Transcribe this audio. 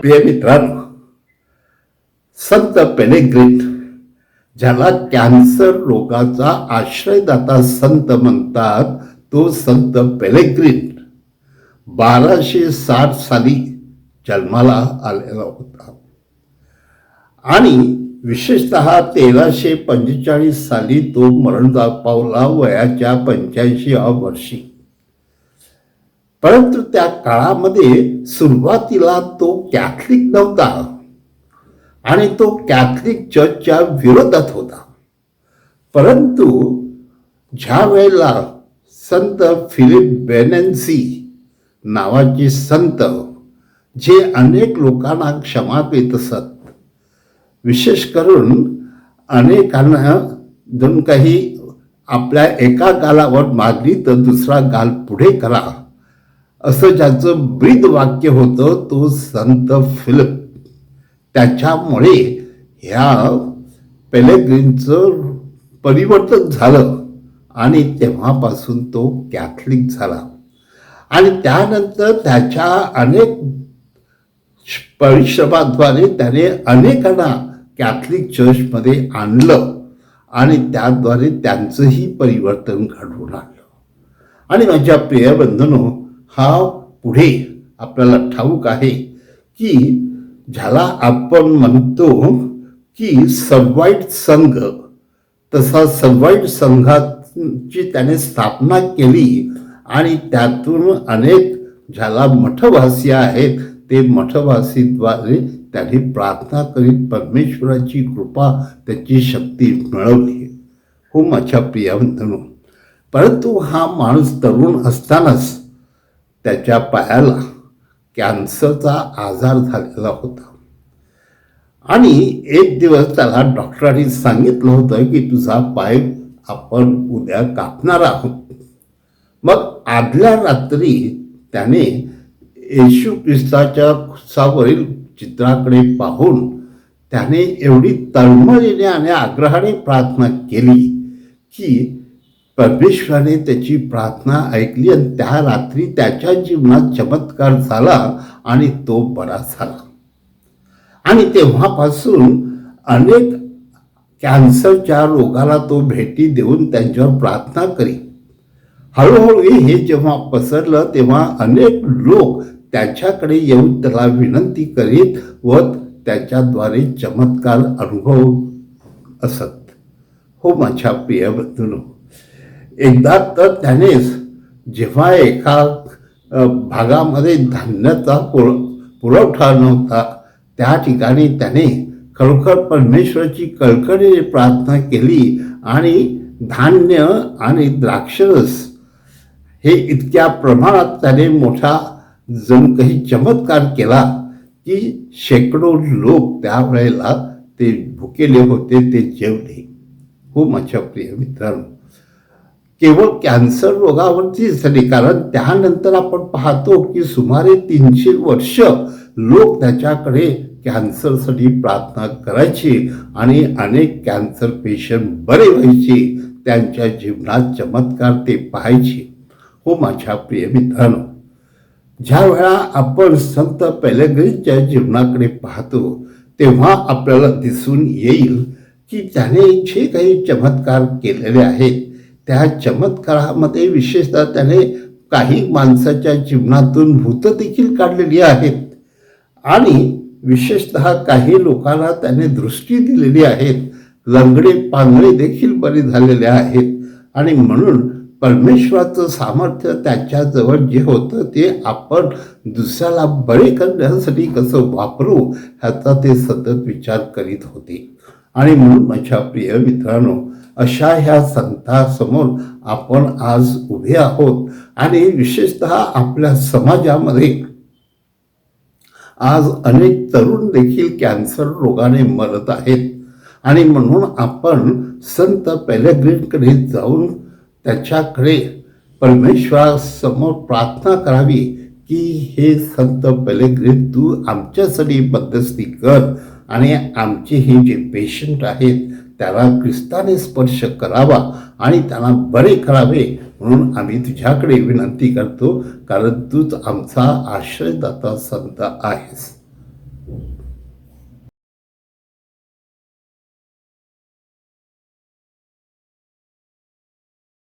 प्रिय मित्रांनो संत पेलेग्रिन ज्याला कॅन्सर रोगाचा आश्रयदाता संत म्हणतात तो संत पेलेग्रिन बाराशे साठ साली जन्माला आलेला होता. आणि विशेषत तेराशे पंचेचाळीस साली तो मरण पावला वयाच्या पंच्याऐंशी वर्षी. परंतु त्या काळामध्ये सुरुवातीला तो कॅथलिक नव्हता. आणि तो कॅथलिक चर्चच्या विरोधात होता. परंतु ज्या वेळेला संत फिलिप बेनेन्सी नावाचे संत जे अनेक लोकांना क्षमा देत असत विशेष करून अनेकांना जण काही आपल्या एका गालावर मागली तर दुसरा गाल पुढे करा. असं ज्याचं ब्रीद वाक्य होतं तो संत फिलिप. त्याच्यामुळे ह्या पेलेग्रीनचं परिवर्तन झालं आणि तेव्हापासून तो कॅथलिक झाला. आणि त्यानंतर त्याच्या अनेक परिश्रमाद्वारे त्याने अनेकांना कॅथलिक चर्चमध्ये आणलं आणि त्याद्वारे त्यांचंही परिवर्तन घडवून आणलं. आणि माझ्या प्रिय बंधनो हा पुढे आपल्याला ठाऊक आहे की ज्याला आपण म्हणतो की सवाईट संघ तसा सबवाईट संघाची त्याने स्थापना केली आणि त्यातून अनेक ज्याला मठवासी आहेत ते मठवासीद्वारे त्याने प्रार्थना करीत परमेश्वराची कृपा त्याची शक्ती मिळवली. हो माझ्या प्रियवंतनो परंतु हा माणूस तरुण असतानाच त्याच्या पायाला कॅन्सरचा आजार झालेला होता. आणि एक दिवस त्याला डॉक्टरांनी सांगितलं होतं की तुझा पाय आपण उद्या कापणार आहोत. मग आदल्या रात्री त्याने येशू ख्रिस्ताच्या खुसावरील चित्राकडे पाहून त्याने एवढी तळमळीने आणि आग्रहाने प्रार्थना केली की परमेश्वराने त्याची प्रार्थना ऐकली आणि त्या रात्री त्याच्या जीवनात चमत्कार झाला आणि तो बरा झाला. आणि तेव्हापासून अनेक कॅन्सरच्या रोगाला तो भेटी देऊन त्यांच्यावर प्रार्थना करी. हळूहळू हे जेव्हा पसरलं तेव्हा अनेक लोक त्याच्याकडे येऊन त्याला विनंती करीत व त्याच्याद्वारे चमत्कार अनुभव असत. हो माझ्या प्रिय बंधून एकदा तर त्यानेच जेव्हा एका भागामध्ये धान्याचा पुर पुरवठा नव्हता त्या ठिकाणी त्याने खरोखर परमेश्वराची कळकळीने प्रार्थना केली आणि धान्य आणि द्राक्षरस हे इतक्या प्रमाणात त्याने मोठा जण काही चमत्कार केला की शेकडो लोक त्यावेळेला ते भुकेले होते ते जेवले. हो माझ्या प्रिय मित्रांनो केवळ कॅन्सर रोगावरतीच झाली कारण त्यानंतर आपण पाहतो की सुमारे तीनशे वर्ष लोक त्याच्याकडे कॅन्सरसाठी प्रार्थना करायची आणि अनेक कॅन्सर पेशंट बरे व्हायचे त्यांच्या जीवनात चमत्कार ते पाहायचे. हो माझ्या प्रिय मित्रांनो ज्या वेळा आपण संत पेलेग्रीच्या जीवनाकडे पाहतो तेव्हा आपल्याला दिसून येईल की त्याने जे काही चमत्कार केलेले आहेत. त्या चमत्कारामध्ये विशेषतः त्याने काही माणसाच्या जीवनातून भूतं देखील काढलेली आहेत. आणि विशेषत काही लोकांना त्याने दृष्टी दिलेली आहेत. लंगडे पांगडे देखील बरे झालेले आहेत. आणि म्हणून परमेश्वराचं सामर्थ्य त्याच्याजवळ जे होतं ते आपण दुसऱ्याला बरे करण्यासाठी कसं वापरू ह्याचा ते सतत विचार करीत होते. आणि म्हणून माझ्या प्रिय मित्रांनो अशा ह्या संतांसमोर आपण आज उभे आहोत. आणि विशेषत आपल्या समाजामध्ये आज अनेक तरुण देखील कॅन्सर रोगाने मरत आहेत. आणि म्हणून आपण संत पेलेग्रीनकडे जाऊन त्याच्याकडे परमेश्वरासमोर प्रार्थना करावी की हे संत पेलेग्रीन तू आमच्यासाठी मध्यस्थी कर आणि आमचे हे जे पेशंट आहेत त्याला ख्रिस्ताने स्पर्श करावा आणि त्यांना बरे करावे म्हणून आम्ही तुझ्याकडे विनंती करतो कारण तूच आमचा आश्रयदाता संत आहेस.